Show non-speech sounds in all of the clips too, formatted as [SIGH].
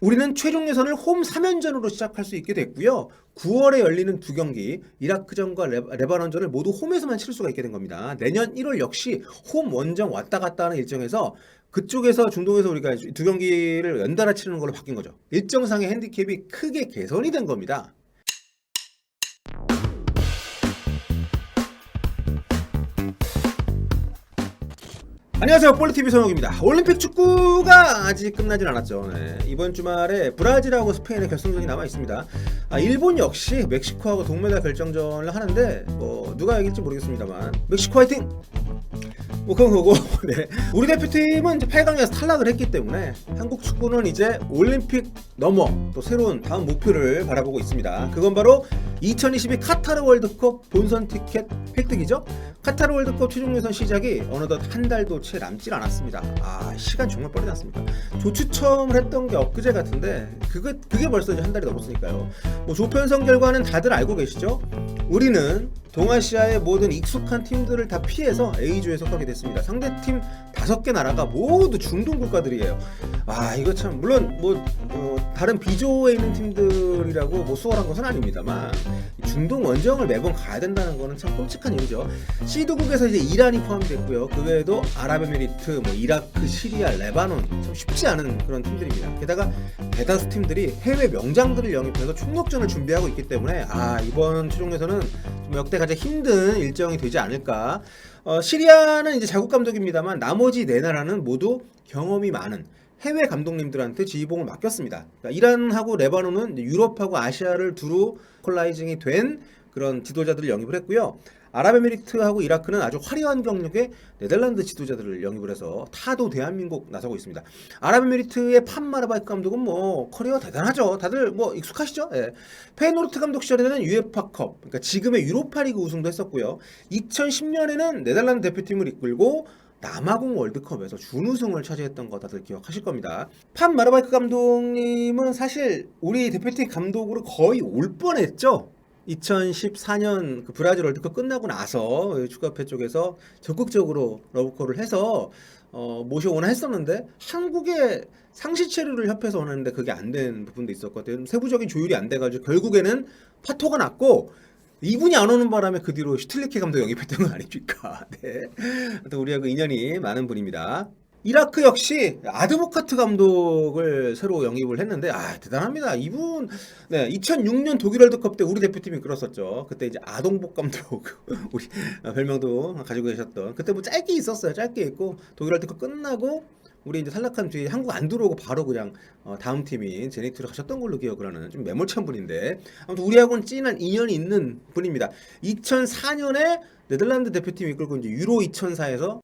우리는 최종 예선을 홈 3연전으로 시작할 수 있게 됐고요. 9월에 열리는 두 경기 이라크전과 레, 레바논전을 모두 홈에서만 치를 수가 있게 된 겁니다. 내년 1월 역시 홈 원정 왔다 갔다 하는 일정에서 그쪽에서 중동에서 우리가 두 경기를 연달아 치르는 걸로 바뀐 거죠. 일정상의 핸디캡이 크게 개선이 된 겁니다. 안녕하세요. 볼리TV 성욱입니다. 올림픽 축구가 아직 끝나진 않았죠. 네, 이번 주말에 브라질하고 스페인의 결승전이 남아있습니다. 아, 일본 역시 멕시코하고 동메달 결정전을 하는데 뭐 누가 이길지 모르겠습니다만 멕시코 화이팅! 뭐 그런 거고. [LAUGHS] 네. 우리 대표팀은 이제 8강에서 탈락을 했기 때문에 한국 축구는 이제 올림픽 넘어 또 새로운 다음 목표를 바라보고 있습니다. 그건 바로 2022 카타르 월드컵 본선 티켓 획득이죠 카타르 월드컵 최종 예선 시작이 어느덧 한 달도 채 남질 않았습니다. 아 시간 정말 빠르지 않습니까? 조추첨을 했던 게 엊그제 같은데 그게 그게 벌써 이제 한 달이 넘었으니까요. 뭐 조편성 결과는 다들 알고 계시죠? 우리는 동아시아의 모든 익숙한 팀들을 다 피해서 A조에 속하게 됐습니다. 상대팀 다섯 개 나라가 모두 중동 국가들이에요. 아 이거 참 물론 뭐 어, 다른 B조에 있는 팀들이라고 뭐 수월한 것은 아닙니다만 중동 원정을 매번 가야 된다는 거는 참 끔찍한 일이죠. C도국에서 이제 이란이 포함됐고요. 그 외에도 아랍에미리트, 뭐 이라크, 시리아, 레바논 참 쉽지 않은 그런 팀들입니다. 게다가 대다수 팀들이 해외 명장들을 영입해서 총력전을 준비하고 있기 때문에 아 이번 최종에서는 좀 역대 가장 힘든 일정이 되지 않을까. 어, 시리아는 이제 자국 감독입니다만 나머지 네 나라는 모두 경험이 많은 해외 감독님들한테 지휘봉을 맡겼습니다. 그러니까 이란하고 레바논은 유럽하고 아시아를 두루 콜라이징이 된 그런 지도자들을 영입을 했고요. 아랍에미리트하고 이라크는 아주 화려한 경력의 네덜란드 지도자들을 영입을 해서 타도 대한민국 나서고 있습니다. 아랍에미리트의 판마르바이크 감독은 뭐 커리어 대단하죠. 다들 뭐 익숙하시죠? 예. 페노르트 감독 시절에는 유에파컵, 그러니까 지금의 유로파리그 우승도 했었고요. 2010년에는 네덜란드 대표팀을 이끌고 남아공 월드컵에서 준우승을 차지했던 거 다들 기억하실 겁니다. 판 마르바이크 감독님은 사실 우리 대표팀 감독으로 거의 올 뻔했죠. 2014년 그 브라질 월드컵 끝나고 나서 축구협회 쪽에서 적극적으로 러브콜을 해서 어, 모셔오나 했었는데 한국의 상시 체류를 협회에서 원하는데 그게 안 된 부분도 있었거든요. 세부적인 조율이 안 돼가지고 결국에는 파토가 났고 이분이 안 오는 바람에 그 뒤로 슈틸리케 감독 영입했던 거 아닙니까? [LAUGHS] 네. 또 우리하고 인연이 많은 분입니다. 이라크 역시 아드보카트 감독을 새로 영입을 했는데 아 대단합니다. 이분 네 2006년 독일 월드컵 때 우리 대표팀이 끌었었죠. 그때 이제 아동복 감독 [LAUGHS] 우리 별명도 가지고 계셨던 그때 뭐 짧게 있었어요. 짧게 있고 독일 월드컵 끝나고 우리 이제 탈락한 뒤에 한국 안 들어오고 바로 그냥 어, 다음 팀인 제니트로 가셨던 걸로 기억을 하는 좀 매몰찬 분인데 아무튼 우리하고는 진한 인연이 있는 분입니다. 2004년에 네덜란드 대표팀 이끌고 이제 유로 2004에서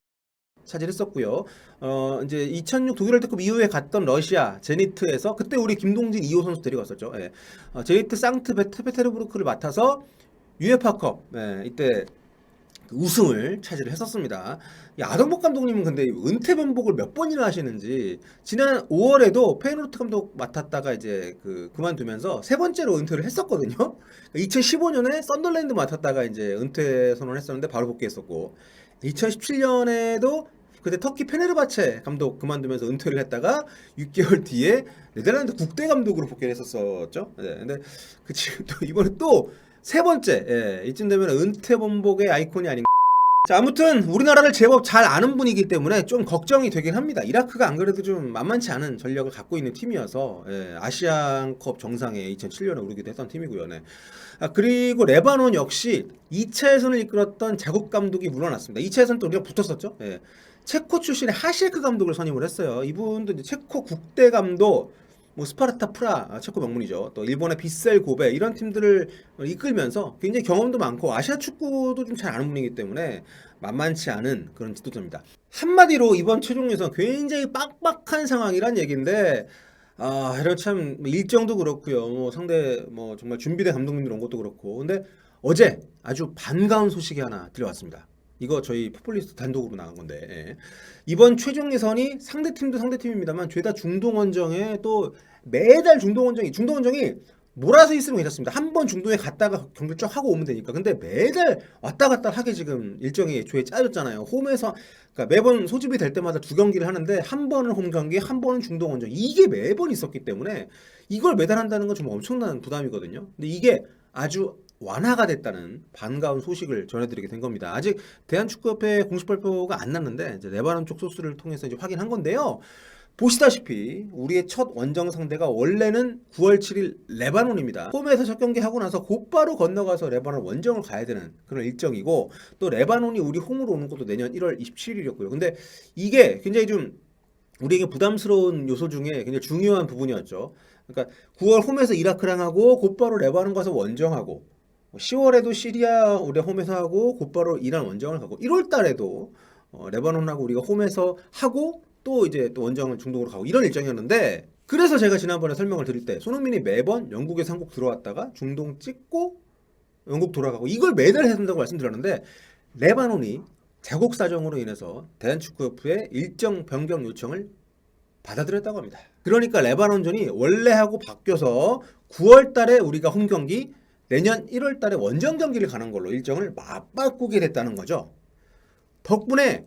차지했었고요. 어 이제 2006 독일 월드컵 이후에 갔던 러시아 제니트에서 그때 우리 김동진 2호 선수 데려갔었죠. 예. 어, 제니트 상트페테르부르크를 맡아서 유에파컵 예, 이때 그 우승을 차지를 했었습니다. 이 아동복 감독님은 근데 은퇴 변복을 몇 번이나 하시는지 지난 5월에도 페이노르트 감독 맡았다가 이제 그 그만두면서 세 번째로 은퇴를 했었거든요. 2015년에 썬더랜드 맡았다가 이제 은퇴 선언했었는데 바로 복귀했었고 2017년에도 그때 터키 페네르바체 감독 그만두면서 은퇴를 했다가 6개월 뒤에 네덜란드 국대 감독으로 복귀를 했었었죠. 네, 근데 그 지금 또 이번에 또 세 번째 예, 이쯤 되면 은퇴 번복의 아이콘이 아닌가. 자 아무튼 우리나라를 제법 잘 아는 분이기 때문에 좀 걱정이 되긴 합니다. 이라크가 안 그래도 좀 만만치 않은 전력을 갖고 있는 팀이어서 예, 아시안컵 정상에 2007년에 오르기도 했던 팀이고요. 네. 아, 그리고 레바논 역시 2차 예선을 이끌었던 자국 감독이 물러났습니다. 2차 예선 또 우리가 붙었었죠. 예. 체코 출신의 하실크 감독을 선임을 했어요. 이분도 이제 체코 국대 감독, 뭐 스파르타 프라 아, 체코 명문이죠. 또 일본의 비셀 고베 이런 팀들을 이끌면서 굉장히 경험도 많고 아시아 축구도 좀 잘 아는 분이기 때문에 만만치 않은 그런 지도자입니다. 한마디로 이번 최종 예선 굉장히 빡빡한 상황이란 얘기인데 아 이런 참 일정도 그렇고요. 뭐 상대 뭐 정말 준비된 감독님들 온 것도 그렇고 근데 어제 아주 반가운 소식이 하나 들려왔습니다. 이거 저희 포퓰리스트 단독으로 나간 건데 예. 이번 최종 예선이 상대 팀도 상대 팀입니다만 죄다 중동 원정에 또 매달 중동 원정이 중동 원정이 몰아서 있으면 괜찮습니다. 한 번 중동에 갔다가 경기 쫙 하고 오면 되니까. 근데 매달 왔다 갔다 하게 지금 일정이 애초에 짜졌잖아요. 홈에서 그러니까 매번 소집이 될 때마다 두 경기를 하는데 한 번은 홈 경기, 한 번은 중동 원정. 이게 매번 있었기 때문에 이걸 매달 한다는 건 정말 엄청난 부담이거든요. 근데 이게 아주 완화가 됐다는 반가운 소식을 전해드리게 된 겁니다. 아직 대한축구협회 공식 발표가 안 났는데 레바논 쪽 소스를 통해서 이제 확인한 건데요. 보시다시피 우리의 첫 원정 상대가 원래는 9월 7일 레바논입니다. 홈에서 첫 경기 하고 나서 곧바로 건너가서 레바논 원정을 가야 되는 그런 일정이고 또 레바논이 우리 홈으로 오는 것도 내년 1월 27일이었고요. 근데 이게 굉장히 좀 우리에게 부담스러운 요소 중에 굉장히 중요한 부분이었죠. 그러니까 9월 홈에서 이라크랑 하고 곧바로 레바논 가서 원정하고 10월에도 시리아 우리 홈에서 하고 곧바로 이란 원정을 가고 1월 달에도 어, 레바논하고 우리가 홈에서 하고 또 이제 또 원정을 중동으로 가고 이런 일정이었는데 그래서 제가 지난번에 설명을 드릴 때 손흥민이 매번 영국에서 한국 들어왔다가 중동 찍고 영국 돌아가고 이걸 매달 해야 된다고 말씀드렸는데 레바논이 자국 사정으로 인해서 대한축구협회의 일정 변경 요청을 받아들였다고 합니다. 그러니까 레바논전이 원래 하고 바뀌어서 9월 달에 우리가 홈 경기 내년 1월 달에 원정 경기를 가는 걸로 일정을 맞바꾸게 됐다는 거죠. 덕분에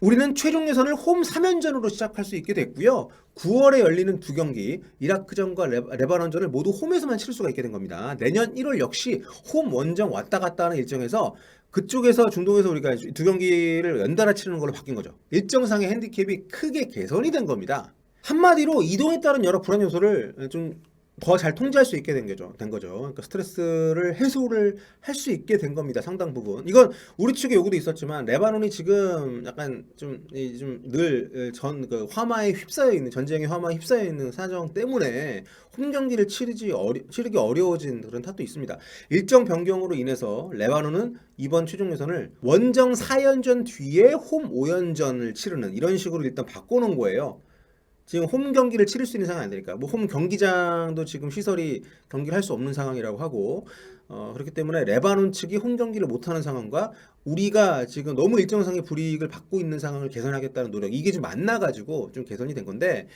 우리는 최종 예선을 홈 3연전으로 시작할 수 있게 됐고요. 9월에 열리는 두 경기 이라크전과 레, 레바논전을 모두 홈에서만 치를 수가 있게 된 겁니다. 내년 1월 역시 홈 원정 왔다 갔다 하는 일정에서 그쪽에서 중동에서 우리가 두 경기를 연달아 치르는 걸로 바뀐 거죠. 일정상의 핸디캡이 크게 개선이 된 겁니다. 한마디로 이동에 따른 여러 불안 요소를 좀 더 잘 통제할 수 있게 된 거죠. 된 거죠. 그러니까 스트레스를 해소를 할 수 있게 된 겁니다. 상당 부분. 이건 우리 측의 요구도 있었지만 레바논이 지금 약간 좀좀늘전 그 화마에 휩싸여 있는 전쟁의 화마에 휩싸여 있는 사정 때문에 홈 경기를 치르지 어리, 치르기 어려워진 그런 탓도 있습니다. 일정 변경으로 인해서 레바논은 이번 최종 예선을 원정 4연전 뒤에 홈 5연전을 치르는 이런 식으로 일단 바꿔놓은 거예요. 지금 홈 경기를 치를 수 있는 상황이 안 되니까 뭐 홈 경기장도 지금 시설이 경기를 할 수 없는 상황이라고 하고 어, 그렇기 때문에 레바논 측이 홈 경기를 못하는 상황과 우리가 지금 너무 일정상의 불이익을 받고 있는 상황을 개선하겠다는 노력 이게 좀 만나가지고 좀 개선이 된 건데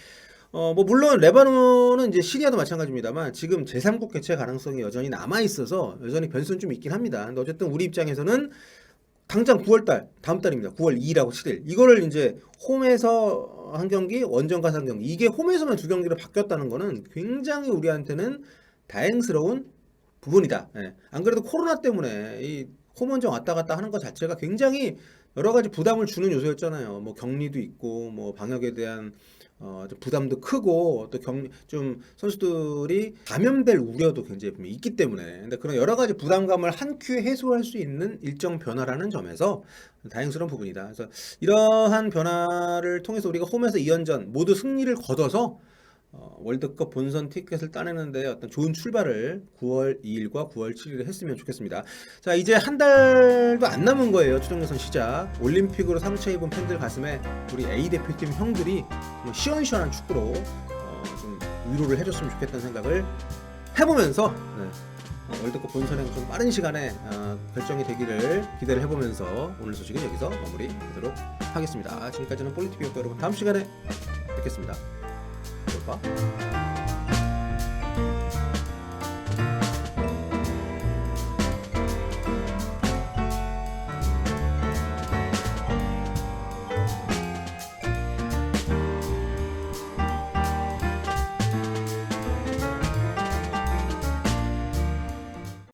어, 뭐 물론 레바논은 이제 시리아도 마찬가지입니다만 지금 제3국 개최 가능성이 여전히 남아 있어서 여전히 변수는 좀 있긴 합니다. 근데 어쨌든 우리 입장에서는 당장 9월 달 다음 달입니다. 9월 2일하고 7일 이거를 이제 홈에서 한 경기 원정 가서 한 경기 이게 홈에서만 두 경기로 바뀌었다는 거는 굉장히 우리한테는 다행스러운 부분이다. 예. 안 그래도 코로나 때문에 이 홈원정 왔다 갔다 하는 것 자체가 굉장히 여러 가지 부담을 주는 요소였잖아요. 뭐 격리도 있고 뭐 방역에 대한 어, 좀 부담도 크고 또 경, 좀 선수들이 감염될 우려도 굉장히 있기 때문에 근데 그런 여러 가지 부담감을 한 큐에 해소할 수 있는 일정 변화라는 점에서 다행스러운 부분이다. 그래서 이러한 변화를 통해서 우리가 홈에서 2연전 모두 승리를 거둬서 어, 월드컵 본선 티켓을 따내는데 어떤 좋은 출발을 9월 2일과 9월 7일에 했으면 좋겠습니다. 자 이제 한 달도 안 남은 거예요. 최종예선 시작. 올림픽으로 상처 입은 팬들 가슴에 우리 A 대표팀 형들이 좀 시원시원한 축구로 어, 좀 위로를 해줬으면 좋겠다는 생각을 해보면서 네. 어, 월드컵 본선에 좀 빠른 시간에 어, 결정이 되기를 기대를 해보면서 오늘 소식은 여기서 마무리하도록 하겠습니다. 지금까지는 볼리티비였고 여러분 다음 시간에 뵙겠습니다. 볼까?